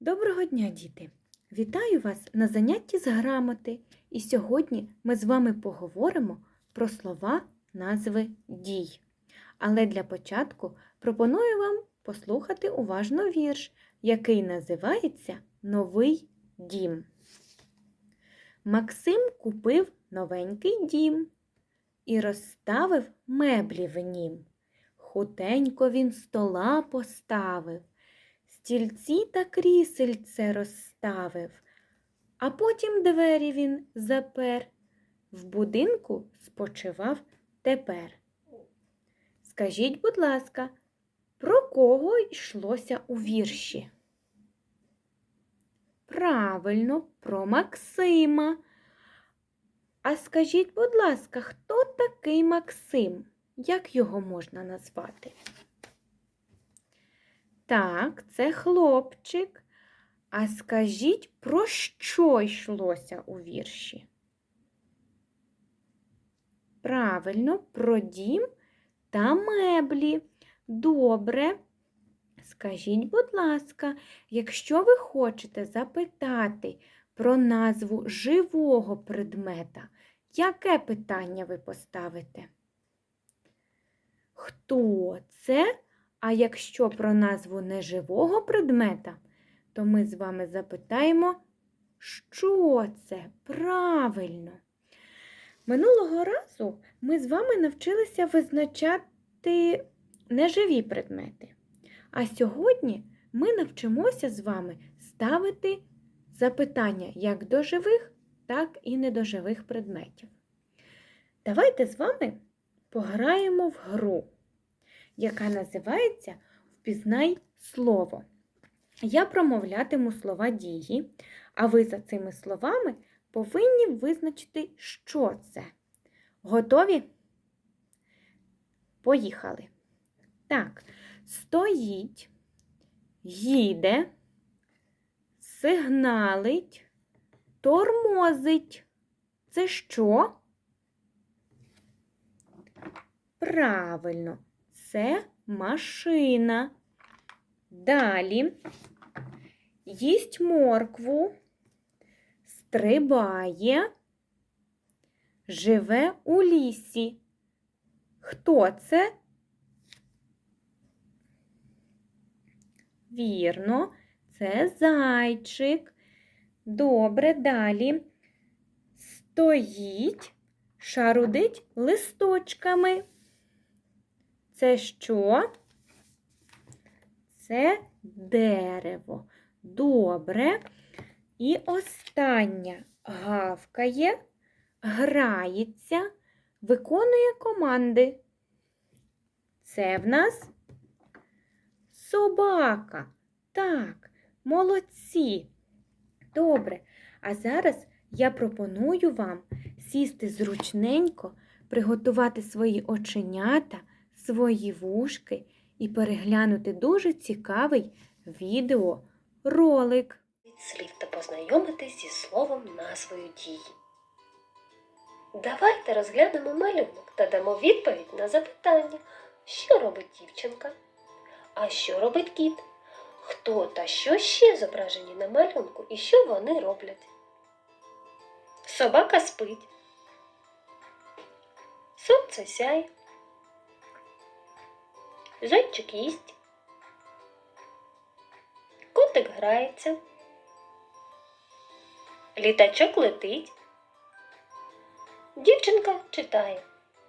Доброго дня, діти! Вітаю вас на занятті з грамоти. І сьогодні ми з вами поговоримо про слова назви дій. Але для початку пропоную вам послухати уважно вірш, який називається Новий дім. Максим купив новенький дім і розставив меблі в нім. Хутенько він стола поставив, стільці та крісельце розставив, а потім двері він запер. В будинку спочивав тепер. Скажіть, будь ласка, про кого йшлося у вірші? Правильно, про Максима. А скажіть, будь ласка, хто такий Максим? Як його можна назвати? Так, це хлопчик. А скажіть, про що йшлося у вірші? Правильно, про дім та меблі. Добре. Скажіть, будь ласка, якщо ви хочете запитати про назву живого предмета, яке питання ви поставите? Хто це? А якщо про назву неживого предмета, то ми з вами запитаємо, що це правильно. Минулого разу ми з вами навчилися визначати неживі предмети. А сьогодні ми навчимося з вами ставити запитання як до живих, так і недоживих предметів. Давайте з вами пограємо в гру, яка називається Впізнай слово. Я промовлятиму слова дії, а ви за цими словами повинні визначити, що це. Готові? Поїхали. Так, стоїть, їде, сигналить, тормозить. Це що? Правильно, це машина. Далі їсть моркву, стрибає, живе у лісі. Хто це? Вірно, це зайчик. Добре, далі. Стоїть, шарудить листочками. Це що? Це дерево. Добре. І остання гавкає, грається, виконує команди. Це в нас собака. Так, молодці. Добре. А зараз я пропоную вам сісти зручненько, приготувати свої оченята, свої вушки і переглянути дуже цікавий відеоролик. від слів та познайомитись зі словом назвою дії. Давайте розглянемо малюнок та дамо відповідь на запитання, що робить дівчинка, а що робить кіт, хто та що ще зображені на малюнку і що вони роблять. Собака спить. Сонце сяє. Зайчик їсть. Котик грається. Літачок летить. Дівчинка читає.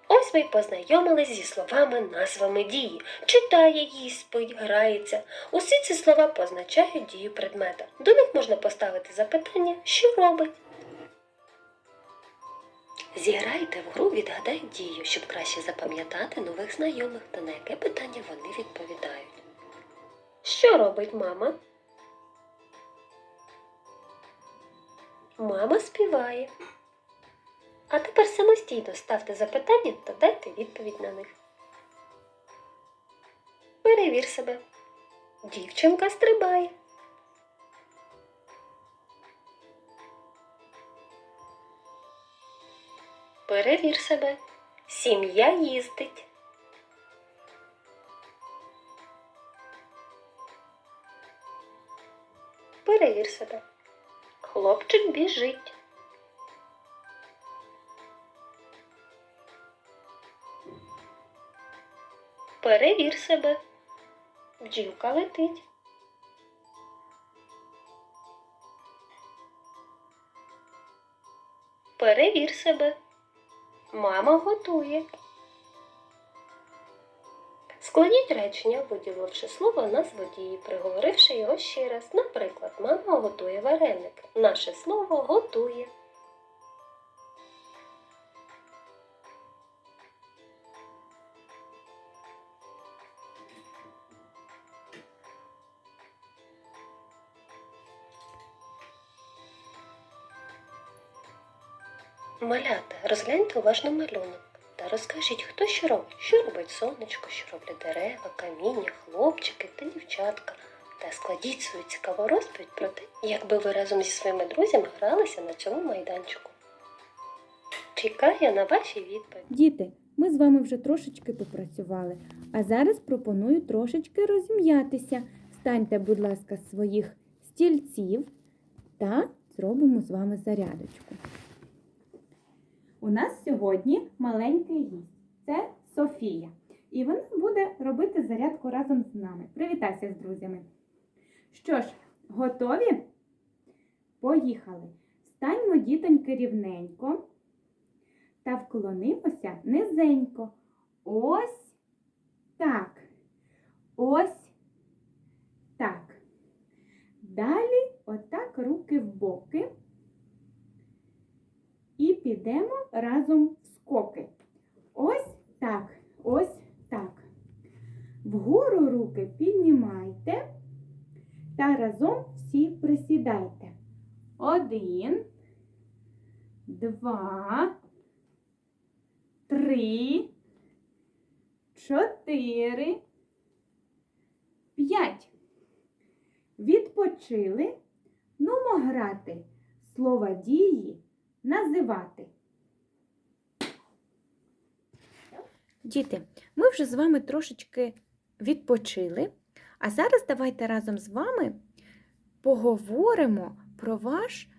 Ось ми й познайомились зі словами назвами дії. Читає, їсть, спить, грається. Усі ці слова позначають дію предмета. До них можна поставити запитання, що робить. Зіграйте в гру відгадай дію, щоб краще запам'ятати нових знайомих та на яке питання вони відповідають. Що робить мама? Мама співає. А тепер самостійно ставте запитання та дайте відповідь на них. Перевір себе. Дівчинка стрибає. Перевір себе. Сім'я їздить. Перевір себе. Хлопчик біжить. Перевір себе. Бджілка летить. Перевір себе. Мама готує. Складіть речення, виділивши слово назву дії, приговоривши його ще раз. Наприклад, мама готує вареник. Наше слово готує. Малята, розгляньте уважно малюнок та розкажіть, хто що робить. Що робить сонечко, що роблять дерева, каміння, хлопчики та дівчатка. Та складіть свою цікаву розповідь про те, як би ви разом зі своїми друзями гралися на цьому майданчику. Чекаю на ваші відповіді. Діти, ми з вами вже трошечки попрацювали, а зараз пропоную трошечки розім'ятися. Встаньте, будь ласка, своїх стільців та зробимо з вами зарядочку. У нас сьогодні маленький гість. Це Софія. І вона буде робити зарядку разом з нами. Привітайся з друзями. Що ж, готові? Поїхали. Встаньмо, дітоньки, рівненько та вклонимося низенько. Ось так. Ось так. Далі отак руки в боки. І підемо разом в скоки. Ось так, ось так. Вгору руки піднімайте та разом всі присідайте. Один, два, три, чотири, п'ять. Відпочили. Нумо грати. Слова дії називати. Діти, ми вже з вами трошечки відпочили. А зараз давайте разом з вами поговоримо про ваш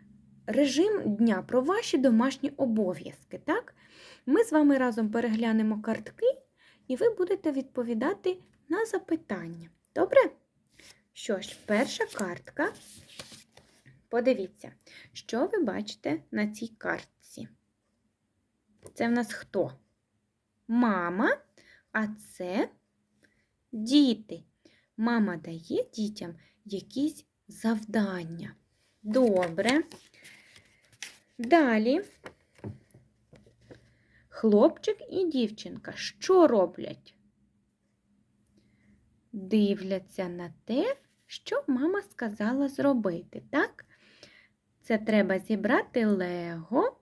режим дня, про ваші домашні обов'язки. Так? Ми з вами разом переглянемо картки, і ви будете відповідати на запитання. Добре? Що ж, перша картка. Подивіться, що ви бачите на цій картці. Це в нас хто? Мама, а це діти. Мама дає дітям якісь завдання. Добре. Далі хлопчик і дівчинка що роблять? Дивляться на те, що мама сказала зробити, так? Це треба зібрати лего,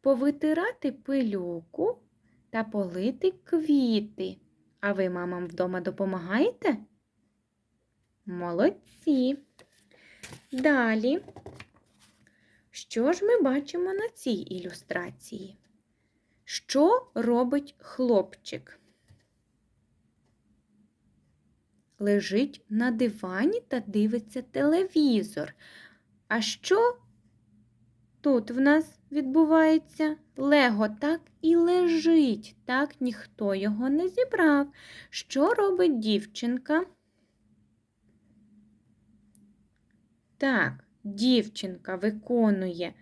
повитирати пилюку та полити квіти. А ви мамам вдома допомагаєте? Молодці. Далі, що ж ми бачимо на цій ілюстрації? Що робить хлопчик? Лежить на дивані та дивиться телевізор. А що тут в нас відбувається? Лего так і лежить, так ніхто його не зібрав. Що робить дівчинка? Так, дівчинка виконує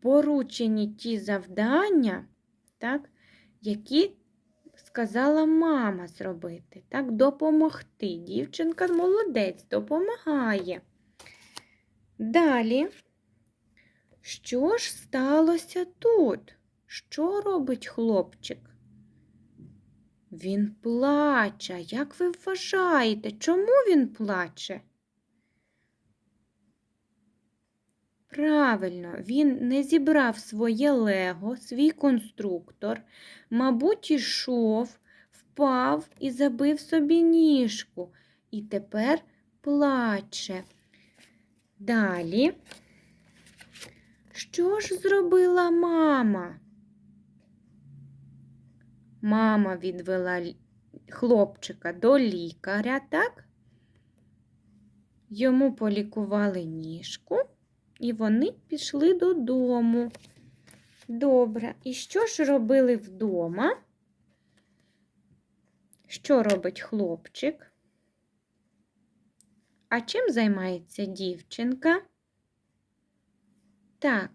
поручені ті завдання, так, які сказала мама зробити, так, допомогти. Дівчинка молодець, допомагає. Далі, що ж сталося тут? Що робить хлопчик? Він плаче. Як ви вважаєте, чому він плаче? Правильно, він не зібрав своє лего, свій конструктор, мабуть, ішов, впав і забив собі ніжку. І тепер плаче. Далі. Що ж зробила мама? Мама відвела хлопчика до лікаря, так? Йому полікували ніжку, і вони пішли додому. Добре. І що ж робили вдома? Що робить хлопчик? А чим займається дівчинка? Так,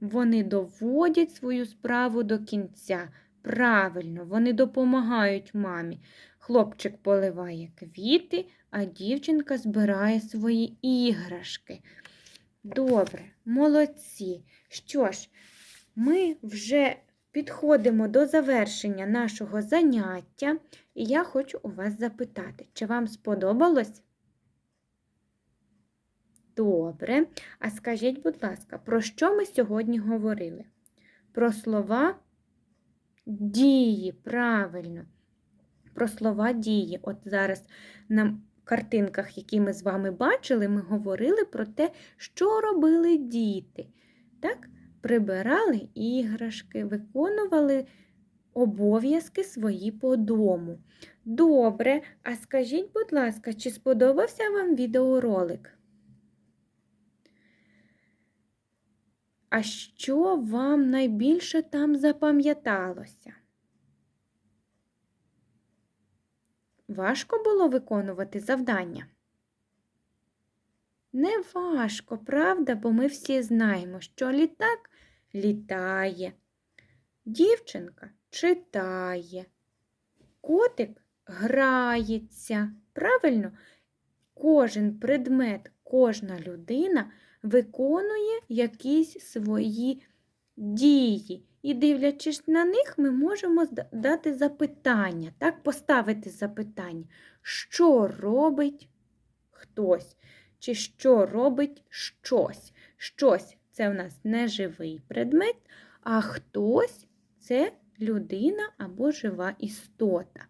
вони доводять свою справу до кінця. Правильно, вони допомагають мамі. Хлопчик поливає квіти, а дівчинка збирає свої іграшки. Добре, молодці. Що ж, ми вже підходимо до завершення нашого заняття, і я хочу у вас запитати, чи вам сподобалось? Добре. А скажіть, будь ласка, про що ми сьогодні говорили? Про слова дії, правильно. Про слова дії. От зараз на картинках, які ми з вами бачили, ми говорили про те, що робили діти. Так? Прибирали іграшки, виконували обов'язки свої по дому. Добре, а скажіть, будь ласка, чи сподобався вам відеоролик? А що вам найбільше там запам'яталося? Важко було виконувати завдання? Не важко, правда, бо ми всі знаємо, що літак літає, дівчинка читає, котик грається. Правильно? Кожен предмет, кожна людина виконує якісь свої дії. І дивлячись на них, ми можемо дати запитання, так, поставити запитання, що робить хтось, чи що робить щось. Щось це в нас не живий предмет, а хтось це людина або жива істота.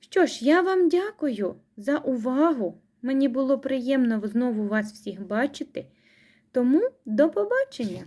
Що ж, я вам дякую за увагу. Мені було приємно знову вас всіх бачити. Тому до побачення!